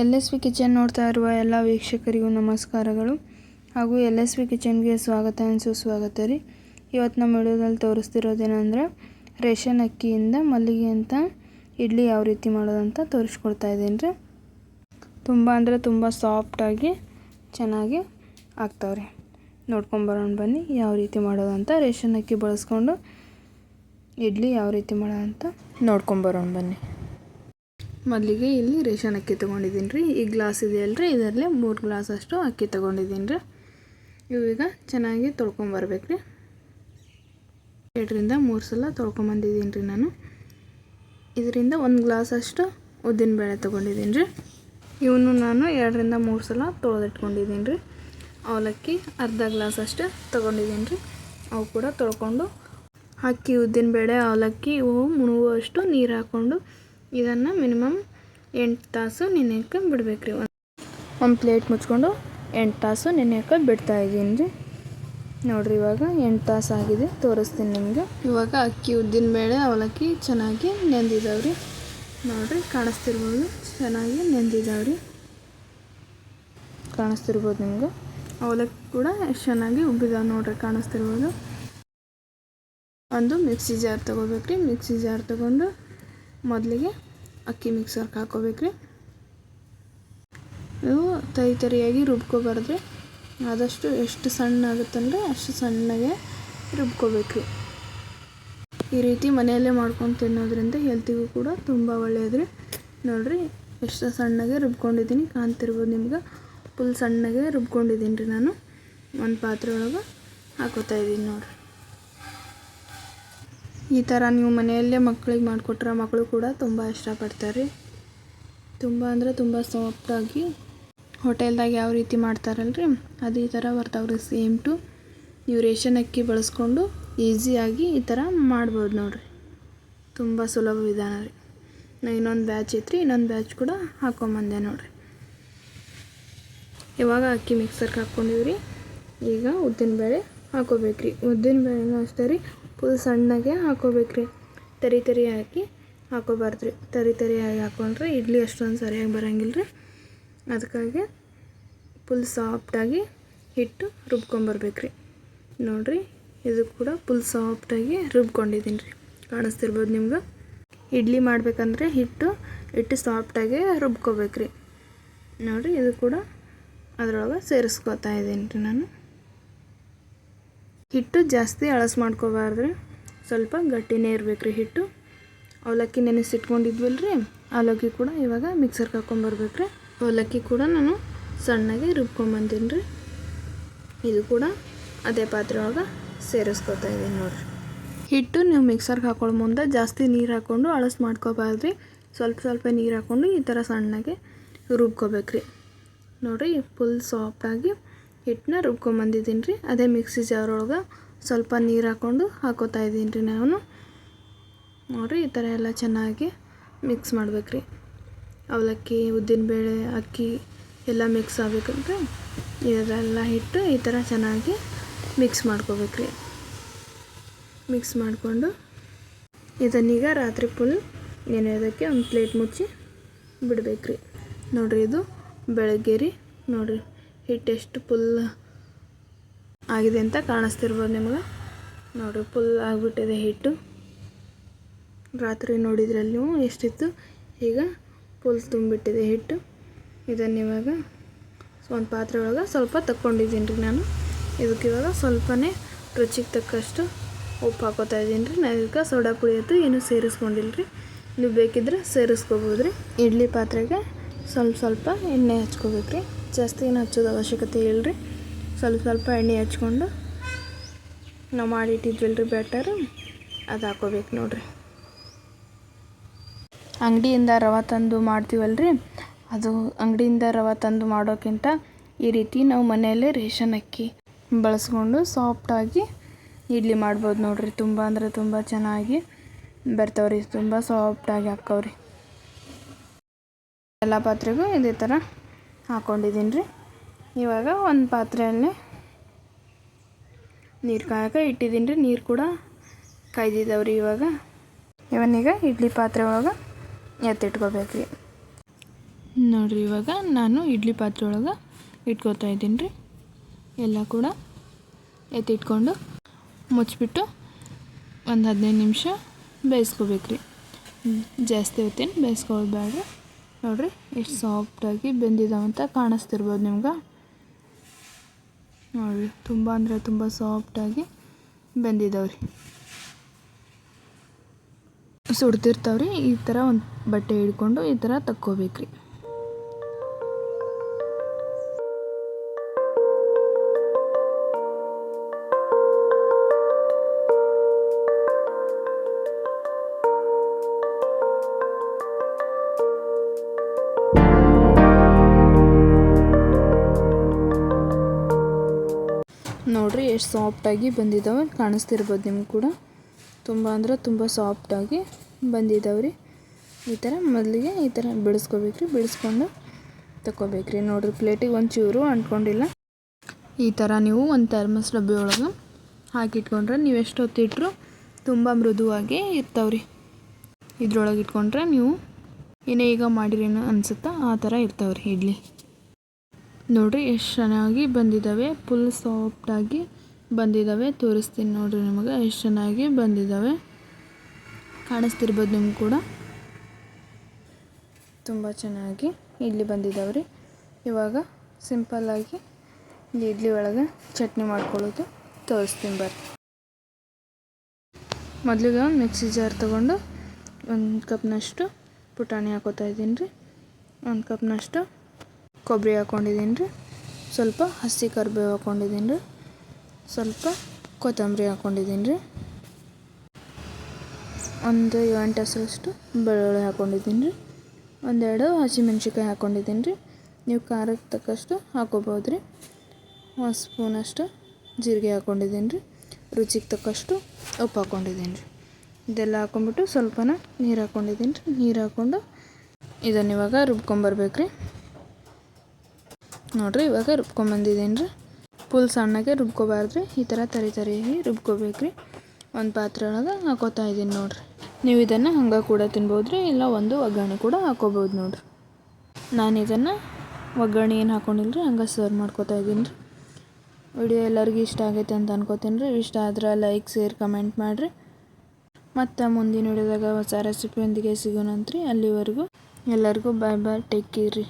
L S V kitchen ನೋಡ್ತಾ ಇರುವ ಎಲ್ಲ ವೀಕ್ಷಕರಿಗೂ ನಮಸ್ಕಾರಗಳು. ಹಾಗೂ ಎಲ್ ಎಸ್ ವಿ ಕಿಚನ್ಗೆ ಸ್ವಾಗತ ಅನಿಸು ಸ್ವಾಗತ ರೀ. ಇವತ್ತು ನಮ್ಮ ವಿಡಿಯೋದಲ್ಲಿ ತೋರಿಸ್ತಿರೋದೇನೆಂದರೆ ರೇಷನ್ ಅಕ್ಕಿಯಿಂದ ಮಲ್ಲಿಗೆ ಅಂತ ಇಡ್ಲಿ ಯಾವ ರೀತಿ ಮಾಡೋದಂತ ತೋರಿಸ್ಕೊಡ್ತಾ ಇದ್ದೀನಿ ರೀ. ತುಂಬ ಅಂದರೆ ತುಂಬ ಸಾಫ್ಟಾಗಿ ಚೆನ್ನಾಗಿ ಆಗ್ತಾವ್ರಿ. ನೋಡ್ಕೊಂಬರೋಣ ಬನ್ನಿ, ಯಾವ ರೀತಿ ಮಾಡೋದಂತ ರೇಷನ್ ಅಕ್ಕಿ ಬಳಸ್ಕೊಂಡು ಇಡ್ಲಿ ಯಾವ ರೀತಿ ಮಾಡೋದಂತ ನೋಡ್ಕೊಂಬರೋಣ ಬನ್ನಿ. ಮೊದಲಿಗೆ ಇಲ್ಲಿ ರೇಷನ್ ಅಕ್ಕಿ ತೊಗೊಂಡಿದ್ದೀನಿ ರೀ. ಈ ಗ್ಲಾಸ್ ಇದೆಯಲ್ಲ ರೀ ಇದರಲ್ಲಿ ಮೂರು ಗ್ಲಾಸ್ ಅಷ್ಟು ಅಕ್ಕಿ ತೊಗೊಂಡಿದ್ದೀನಿ ರೀ. ಇವೀಗ ಚೆನ್ನಾಗಿ ತೊಳ್ಕೊಂಬರ್ಬೇಕು ರೀ. ಎರಡರಿಂದ ಮೂರು ಸಲ ತೊಳ್ಕೊಂಬಂದಿದ್ದೀನಿ ರೀ ನಾನು. ಇದರಿಂದ ಒಂದು ಗ್ಲಾಸ್ ಅಷ್ಟು ಉದ್ದಿನಬೇಳೆ ತೊಗೊಂಡಿದ್ದೀನಿ ರೀ. ಇವನು ನಾನು ಎರಡರಿಂದ ಮೂರು ಸಲ ತೊಳೆದಿಟ್ಕೊಂಡಿದ್ದೀನಿ ರೀ. ಅವಲಕ್ಕಿ ಅರ್ಧ ಗ್ಲಾಸ್ ಅಷ್ಟು ತೊಗೊಂಡಿದ್ದೀನಿ ರೀ. ಅವು ಕೂಡ ತೊಳ್ಕೊಂಡು ಅಕ್ಕಿ ಉದ್ದಿನಬೇಳೆ ಅವಲಕ್ಕಿ ಇವು ಮುಳುಗುವಷ್ಟು ನೀರು ಹಾಕ್ಕೊಂಡು ಇದನ್ನು ಮಿನಿಮಮ್ ಎಂಟು ತಾಸು ನೆನೆಯಕ್ಕೆ ಬಿಡ್ಬೇಕು ರೀ ಒಂದು ಪ್ಲೇಟ್ ಮುಚ್ಕೊಂಡು ಎಂಟು ತಾಸು ನೆನೆಯಕ್ಕೆ ಬಿಡ್ತಾ ಇದ್ದೀನಿ ರೀ. ನೋಡಿರಿ ಇವಾಗ ಎಂಟು ತಾಸು ಆಗಿದೆ ತೋರಿಸ್ತೀನಿ ನಿಮಗೆ. ಇವಾಗ ಅಕ್ಕಿ ಉದ್ದಿನ ಬೇಳೆ ಅವಲಕ್ಕಿ ಚೆನ್ನಾಗಿ ನೆಂದಿದ್ದಾವೆ ರೀ. ನೋಡಿರಿ ಕಾಣಿಸ್ತಿರ್ಬೋದು ಚೆನ್ನಾಗಿ ನೆಂದಿದ್ದಾವೆ ರೀ. ಕಾಣಿಸ್ತಿರ್ಬೋದು ನಿಮ್ಗೆ? ಅವಲಕ್ಕಿ ಕೂಡ ಎಷ್ಟು ಚೆನ್ನಾಗಿ ಉಬ್ಬಿದಾವೆ ನೋಡ್ರಿ ಕಾಣಿಸ್ತಿರ್ಬೋದು. ಒಂದು ಮಿಕ್ಸಿ ಜಾರ್ ತೊಗೋಬೇಕು ರೀ ಮಿಕ್ಸಿ ಜಾರ್ ತೊಗೊಂಡು ಮೊದಲಿಗೆ ಅಕ್ಕಿ ಮಿಕ್ಸರ್ಗೆ ಹಾಕೋಬೇಕ್ರಿ. ಇವು ತರಿ ತರಿಯಾಗಿ ರುಬ್ಕೊಬಾರ್ದ್ರಿ. ಆದಷ್ಟು ಎಷ್ಟು ಸಣ್ಣ ಆಗುತ್ತಂದ್ರೆ ಅಷ್ಟು ಸಣ್ಣಗೆ ರುಬ್ಕೋಬೇಕ್ರಿ ಈ ರೀತಿ ಮನೆಯಲ್ಲೇ ಮಾಡ್ಕೊಂಡು ತಿನ್ನೋದ್ರಿಂದ ಹೆಲ್ತಿಗೂ ಕೂಡ ತುಂಬ ಒಳ್ಳೆಯದ್ರಿ ನೋಡಿರಿ, ಎಷ್ಟು ಸಣ್ಣಗೆ ರುಬ್ಕೊಂಡಿದ್ದೀನಿ. ಕಾಣ್ತಿರ್ಬೋದು ನಿಮ್ಗೆ. ಫುಲ್ ಸಣ್ಣಗೆ ರುಬ್ಕೊಂಡಿದ್ದೀನಿ ರೀ ನಾನು. ಒಂದು ಪಾತ್ರೆ ಒಳಗೆ ಹಾಕೋತಾ ಇದ್ದೀನಿ ನೋಡಿರಿ. ಈ ಥರ ನೀವು ಮನೆಯಲ್ಲೇ ಮಕ್ಕಳಿಗೆ ಮಾಡಿಕೊಟ್ರೆ ಮಕ್ಕಳು ಕೂಡ ತುಂಬ ಇಷ್ಟಪಡ್ತಾರೆ. ತುಂಬ ಅಂದರೆ ತುಂಬ ಸಾಫ್ಟಾಗಿ ಹೋಟೆಲ್ದಾಗ ಯಾವ ರೀತಿ ಮಾಡ್ತಾರಲ್ರಿ, ಅದೇ ಥರ ಬರ್ತಾವ್ರಿ ಸೇಮ್ ಟು ನೀವು ರೇಷನ್ ಅಕ್ಕಿ ಬಳಸ್ಕೊಂಡು ಈಸಿಯಾಗಿ ಈ ಥರ ಮಾಡ್ಬೋದು ನೋಡಿರಿ. ತುಂಬ ಸುಲಭ ವಿಧಾನ ರೀ. ನಾ ಇನ್ನೊಂದು ಬ್ಯಾಚ್ ಐತ್ರಿ, ಇನ್ನೊಂದು ಬ್ಯಾಚ್ ಕೂಡ ಹಾಕೊಂಬಂದೆ ನೋಡಿರಿ. ಇವಾಗ ಅಕ್ಕಿ ಮಿಕ್ಸರ್ಗೆ ಹಾಕ್ಕೊಂಡಿವ್ರಿ ಈಗ ಉದ್ದಿನ ಬೇಳೆ ಹಾಕೋಬೇಕ್ರಿ. ಉದ್ದಿನಬೇಳೆನೂ ಅಷ್ಟೇ ರೀ ಫುಲ್ ಸಣ್ಣಗೆ ಹಾಕೋಬೇಕ್ರಿ. ತರಿ ತರಿ ಹಾಕಿ ಹಾಕೋಬಾರ್ದ್ರಿ. ತರಿ ತರಿಯಾಗಿ ಹಾಕೊಂಡ್ರೆ ಇಡ್ಲಿ ಅಷ್ಟೊಂದು ಸರಿಯಾಗಿ ಬರೋಂಗಿಲ್ಲ ರೀ ಅದಕ್ಕಾಗಿ ಫುಲ್ ಸಾಫ್ಟಾಗಿ ಹಿಟ್ಟು ರುಬ್ಕೊಂಬರ್ಬೇಕ್ರಿ. ನೋಡಿರಿ, ಇದು ಕೂಡ ಫುಲ್ ಸಾಫ್ಟಾಗಿ ರುಬ್ಕೊಂಡಿದ್ದೀನಿ ರೀ ಕಾಣಿಸ್ತಿರ್ಬೋದು ನಿಮ್ಗೆ? ಇಡ್ಲಿ ಮಾಡ್ಬೇಕಂದ್ರೆ ಹಿಟ್ಟು ಹಿಟ್ಟು ಸಾಫ್ಟಾಗಿ ರುಬ್ಕೋಬೇಕ್ರಿ. ನೋಡಿರಿ, ಇದು ಕೂಡ ಅದರೊಳಗೆ ಸೇರಿಸ್ಕೊತಾ ಇದ್ದೀನಿ ರೀ ನಾನು. ಹಿಟ್ಟು ಜಾಸ್ತಿ ಅಳಸ್ ಮಾಡ್ಕೋಬಾರ್ದ್ರಿ. ಸ್ವಲ್ಪ ಗಟ್ಟಿನೇ ಇರಬೇಕು ರೀ ಹಿಟ್ಟು. ಅವಲಕ್ಕಿ ನೆನೆಸಿಟ್ಕೊಂಡಿದ್ವಲ್ಲ ರೀ ಅವಲಕ್ಕಿ ಕೂಡ ಇವಾಗ ಮಿಕ್ಸರ್ಗೆ ರೀ ಅವಲಕ್ಕಿ ಕೂಡ ನಾನು ಸಣ್ಣಗೆ ರುಬ್ಕೊಂಬಂದೀನಿ ರೀ ಇದು ಕೂಡ ಅದೇ ಪಾತ್ರೆ ಒಳಗೆ ಸೇರಿಸ್ಕೊತಾ ಇದ್ದೀನಿ ನೋಡಿರಿ. ಹಿಟ್ಟು ನೀವು ಮಿಕ್ಸರ್ಗೆ ಹಾಕೊಳ್ಳೋ ಮುಂದೆ ಜಾಸ್ತಿ ನೀರು ಹಾಕ್ಕೊಂಡು ಅಳಸ್ ಮಾಡ್ಕೋಬಾರ್ದ್ರಿ. ಸ್ವಲ್ಪ ಸ್ವಲ್ಪ ನೀರು ಹಾಕ್ಕೊಂಡು ಈ ಥರ ಸಣ್ಣಗೆ ರುಬ್ಕೋಬೇಕ್ರಿ. ನೋಡಿರಿ ಫುಲ್ ಸಾಫ್ಟಾಗಿ ಹಿಟ್ಟನ್ನ ರುಬ್ಕೊಂಬಂದಿದ್ದೀನಿ ರೀ ಅದೇ ಮಿಕ್ಸಿ ಜಾರ್ ಒಳಗೆ ಸ್ವಲ್ಪ ನೀರು ಹಾಕ್ಕೊಂಡು ಹಾಕೋತಾ ಇದ್ದೀನಿ ರೀ ನಾನು. ನೋಡಿರಿ ಈ ಥರ ಎಲ್ಲ ಚೆನ್ನಾಗಿ ಮಿಕ್ಸ್ ಮಾಡ್ಬೇಕ್ರಿ. ಅವಲಕ್ಕಿ, ಉದ್ದಿನಬೇಳೆ, ಅಕ್ಕಿ ಎಲ್ಲ ಮಿಕ್ಸ್ ಆಗಬೇಕಂದ್ರೆ ಇದೆಲ್ಲ ಹಿಟ್ಟು ಈ ಥರ ಚೆನ್ನಾಗಿ ಮಿಕ್ಸ್ ಮಾಡ್ಕೋಬೇಕ್ರಿ. ಮಿಕ್ಸ್ ಮಾಡಿಕೊಂಡು ಇದನ್ನೀಗ ರಾತ್ರಿ ಫುಲ್ ನೆನೆಯೋದಕ್ಕೆ ಒಂದು ಪ್ಲೇಟ್ ಮುಚ್ಚಿ ಬಿಡಬೇಕ್ರಿ. ನೋಡಿರಿ ಇದು ಬೆಳಗ್ಗೆ ರೀ. ನೋಡಿರಿ. ಹಿಟ್ಟು ಎಷ್ಟು ಫುಲ್ ಆಗಿದೆ ಅಂತ ಕಾಣಿಸ್ತಿರ್ಬೋದು ನಿಮ್ಗೆ. ನೋಡಿ ಫುಲ್ ಆಗಿಬಿಟ್ಟಿದೆ ಹಿಟ್ಟು. ರಾತ್ರಿ ನೋಡಿದ್ರಲ್ಲಿ ನೀವು ಎಷ್ಟಿತ್ತು? ಈಗ ಫುಲ್ ತುಂಬಿಟ್ಟಿದೆ ಹಿಟ್ಟು. ಇದನ್ನು ಇವಾಗ ಒಂದು ಪಾತ್ರೆ ಒಳಗೆ ಸ್ವಲ್ಪ ತಕ್ಕೊಂಡಿದ್ದೀನಿ ರೀ ನಾನು. ಇದಕ್ಕೆ ಇವಾಗ ಸ್ವಲ್ಪನೇ ರುಚಿಗೆ ತಕ್ಕಷ್ಟು ಉಪ್ಪು ಹಾಕೋತಾ ಇದ್ದೀನಿ ರೀ. ನಾನು ಇದಕ್ಕೆ ಸೋಡಾ ಪುಡಿ ಅಂತೂ ಏನೂ ಸೇರಿಸ್ಕೊಂಡಿಲ್ಲ ರೀ. ನೀವು ಬೇಕಿದ್ರೆ ಸೇರಿಸ್ಕೋಬೋದು ರೀ. ಇಡ್ಲಿ ಪಾತ್ರೆಗೆ ಸ್ವಲ್ಪ ಸ್ವಲ್ಪ ಎಣ್ಣೆ ಹಚ್ಕೋಬೇಕು ರೀ. ಜಾಸ್ತಿ ಏನು ಹಚ್ಚೋದು ಅವಶ್ಯಕತೆ ಇಲ್ಲರಿ ಸ್ವಲ್ಪ ಸ್ವಲ್ಪ ಎಣ್ಣೆ ಹಚ್ಕೊಂಡು ನಾವು ಮಾಡಿಟ್ಟಿದ್ವಲ್ರಿ ಬ್ಯಾಟರ್. ಅದು ಹಾಕೋಬೇಕು ನೋಡ್ರಿ. ಅಂಗಡಿಯಿಂದ ರವೆ ತಂದು ಮಾಡ್ತೀವಲ್ರಿ. ಅದು ಅಂಗಡಿಯಿಂದ ರವೆ ತಂದು ಮಾಡೋಕ್ಕಿಂತ ಈ ರೀತಿ ನಾವು ಮನೆಯಲ್ಲೇ ರೇಷನ್ ಅಕ್ಕಿ ಬಳಸ್ಕೊಂಡು ಸಾಫ್ಟಾಗಿ ಇಡ್ಲಿ ಮಾಡ್ಬೋದು ನೋಡ್ರಿ. ತುಂಬ ಅಂದರೆ ತುಂಬ ಚೆನ್ನಾಗಿ ಬರ್ತಾವ್ರಿ. ತುಂಬ ಸಾಫ್ಟಾಗಿ ಹಾಕವ್ರಿ ಎಲ್ಲ ಪಾತ್ರೆಗೂ ಇದೇ ಥರ ಹಾಕ್ಕೊಂಡಿದ್ದೀನಿ ರೀ ಇವಾಗ ಒಂದು ಪಾತ್ರೆಯಲ್ಲಿ ನೀರು ಕಾಯಕ್ಕೆ ಇಟ್ಟಿದ್ದೀನಿ ರೀ ನೀರು ಕೂಡ ಕಾಯ್ದಿದ್ದಾವೆ ರೀ ಇವಾಗ ಇವನ್ನೀಗ ಇಡ್ಲಿ ಪಾತ್ರೆ ಒಳಗೆ ಎತ್ತಿಟ್ಕೋಬೇಕು ರೀ ನೋಡಿರಿ ಇವಾಗ ನಾನು ಇಡ್ಲಿ ಪಾತ್ರೆ ಒಳಗೆ ಇಟ್ಕೋತಾ ಇದ್ದೀನಿ ರೀ ಎಲ್ಲ ಕೂಡ ಎತ್ತಿಟ್ಕೊಂಡು ಮುಚ್ಚಿಬಿಟ್ಟು ಒಂದು ಹದಿನೈದು ನಿಮಿಷ ಬೇಯಿಸ್ಕೋಬೇಕು ರೀ ಜಾಸ್ತಿ ಹೊತ್ತೇನು ಬೇಯಿಸ್ಕೊಳ್ಳೋದು ಬೇಡ್ರಿ ನೋಡಿರಿ, ಎಷ್ಟು ಸಾಫ್ಟಾಗಿ ಬೆಂದಿದಾವಂತ ಕಾಣಿಸ್ತಿರ್ಬೋದು ನಿಮ್ಗೆ. ನೋಡಿರಿ, ತುಂಬ ಅಂದರೆ ತುಂಬ ಸಾಫ್ಟಾಗಿ ಬೆಂದಿದ್ದಾವ್ರಿ ಸುಡ್ತಿರ್ತಾವ್ರಿ ಈ ಥರ ಒಂದು ಬಟ್ಟೆ ಹಿಡ್ಕೊಂಡು ಈ ಥರ ತಕ್ಕೋಬೇಕ್ರಿ ಎಷ್ಟು ಸಾಫ್ಟಾಗಿ ಬಂದಿದ್ದಾವೆ ಕಾಣಿಸ್ತಿರ್ಬೋದು ನಿಮ್ಗೆ ಕೂಡ. ತುಂಬ ಅಂದ್ರೆ ತುಂಬ ಸಾಫ್ಟಾಗಿ ಬಂದಿದ್ದಾವೆ ರೀ. ಈ ಥರ ಮೊದಲಿಗೆ ಈ ಥರ ಬಿಡಿಸ್ಕೋಬೇಕು ರೀ, ಬಿಡಿಸ್ಕೊಂಡು ತಗೋಬೇಕ್ರಿ ನೋಡಿರಿ, ಪ್ಲೇಟಿಗೆ ಒಂದು ಚೂರು ಅಂಟ್ಕೊಂಡಿಲ್ಲ. ಈ ಥರ ನೀವು ಒಂದು ಥರ್ಮಸ್ ಡಬ್ಬಿ ಒಳಗೆ ಹಾಕಿಟ್ಕೊಂಡ್ರೆ ನೀವು ಎಷ್ಟು ಹೊತ್ತಿಟ್ರು ತುಂಬ ಮೃದುವಾಗಿ ಇರ್ತಾವ್ರಿ ಇದ್ರೊಳಗೆ ಇಟ್ಕೊಂಡ್ರೆ ನೀವು ಏನೇ ಈಗ ಮಾಡಿರೇನು ಅನಿಸುತ್ತಾ ಆ ಥರ ಇರ್ತಾವ್ರಿ ಇಡ್ಲಿ. ನೋಡಿರಿ, ಎಷ್ಟು ಚೆನ್ನಾಗಿ ಬಂದಿದ್ದಾವೆ ಫುಲ್ ಸಾಫ್ಟಾಗಿ ಬಂದಿದ್ದಾವೆ. ತೋರಿಸ್ತೀನಿ ನೋಡಿರಿ ನಿಮಗೆ. ಎಷ್ಟು ಚೆನ್ನಾಗಿ ಬಂದಿದ್ದಾವೆ. ಕಾಣಿಸ್ತಿರ್ಬೋದು ನಿಮ್ಗೆ ಕೂಡ. ತುಂಬ ಚೆನ್ನಾಗಿ ಇಡ್ಲಿ ಬಂದಿದ್ದಾವೆ ರೀ ಇವಾಗ ಸಿಂಪಲ್ಲಾಗಿ ಇಡ್ಲಿ ಒಳಗೆ ಚಟ್ನಿ ಮಾಡ್ಕೊಳ್ಳೋದು. ತೋರಿಸ್ತೀನಿ ಬರ್ರಿ. ಮೊದಲಿಗೆ ಒಂದು ಮಿಕ್ಸಿ ಜಾರ್ ತೊಗೊಂಡು ಒಂದು ಕಪ್ನಷ್ಟು ಪುಟಾಣಿ ಹಾಕೋತಾ ಇದ್ದೀನಿ ರೀ ಒಂದು ಕಪ್ನಷ್ಟು ಕೊಬ್ಬರಿ ಹಾಕ್ಕೊಂಡಿದ್ದೀನಿ ರೀ ಸ್ವಲ್ಪ ಹಸಿ ಕರಿಬೇವು ಹಾಕ್ಕೊಂಡಿದ್ದೀನಿ ರೀ ಸ್ವಲ್ಪ ಕೊತ್ತಂಬರಿ ಹಾಕ್ಕೊಂಡಿದ್ದೀನಿ ರೀ. ಒಂದು ಎಂಟು ಹಸಿರಷ್ಟು ಬೆಳ್ಳುಳ್ಳಿ ಹಾಕ್ಕೊಂಡಿದ್ದೀನಿ ರೀ. ಒಂದೆರಡು ಹಸಿಮೆಣ್ಸಿಕಾಯಿ ಹಾಕ್ಕೊಂಡಿದ್ದೀನಿ ರೀ. ನೀವು ಖಾರಕ್ಕೆ ತಕ್ಕಷ್ಟು ಹಾಕೋಬೋದು ರೀ. ಒಂದು ಸ್ಪೂನಷ್ಟು ಜೀರಿಗೆ ಹಾಕ್ಕೊಂಡಿದ್ದೀನಿ ರೀ. ರುಚಿಗೆ ತಕ್ಕಷ್ಟು ಉಪ್ಪು ಹಾಕ್ಕೊಂಡಿದ್ದೀನಿ ರೀ. ಇದೆಲ್ಲ ಹಾಕ್ಕೊಂಬಿಟ್ಟು ಸ್ವಲ್ಪನ ನೀರು ಹಾಕ್ಕೊಂಡಿದ್ದೀನಿ ರೀ. ನೀರು ಹಾಕ್ಕೊಂಡು ಇದನ್ನು ಇವಾಗ ರುಬ್ಕೊಂಬರ್ಬೇಕು ರೀ. ನೋಡಿರಿ ಇವಾಗ ರುಬ್ಕೊಂಬಂದಿದ್ದೀನಿ ರೀ. ಫುಲ್ ಸಣ್ಣಗೆ ರುಬ್ಕೋಬಾರ್ದು ಈ ಥರ ತರಿ ತರಿ ರುಬ್ಕೋಬೇಕು ರೀ ಒಂದು ಪಾತ್ರೆ ಒಳಗೆ ಹಾಕೋತಾ ಇದ್ದೀನಿ ನೋಡಿರಿ. ನೀವು ಇದನ್ನು ಹಂಗೆ ಕೂಡ ತಿನ್ಬೋದು ರೀ ಇಲ್ಲ ಒಂದು ಒಗ್ಗರಣೆ ಕೂಡ ಹಾಕೋಬೋದು ನೋಡಿರಿ. ನಾನು ಇದನ್ನು ಒಗ್ಗರಣೆ ಏನು ಹಾಕೊಂಡಿಲ್ಲ ರೀ ಹಂಗೆ ಸರ್ವ್ ಮಾಡ್ಕೋತಾ ಇದ್ದೀನಿ ರೀ ವಿಡಿಯೋ ಎಲ್ಲರಿಗೂ ಇಷ್ಟ ಆಗೈತೆ ಅಂತ ಅನ್ಕೋತೀನಿ ರೀ ಇಷ್ಟ ಆದ್ರೆ ಲೈಕ್ ಶೇರ್ ಕಮೆಂಟ್ ಮಾಡಿರಿ. ಮತ್ತು ಮುಂದಿನ ವಿಡಿಯೋದಾಗ ಹೊಸ ರೆಸಿಪಿಯೊಂದಿಗೆ ಸಿಗೋಣಂತ್ರಿ. ಅಲ್ಲಿವರೆಗೂ ಎಲ್ಲರಿಗೂ ಬಾಯ್ ಬಾಯ್ ಟೇಕ್ ಕೇರ್ ರೀ.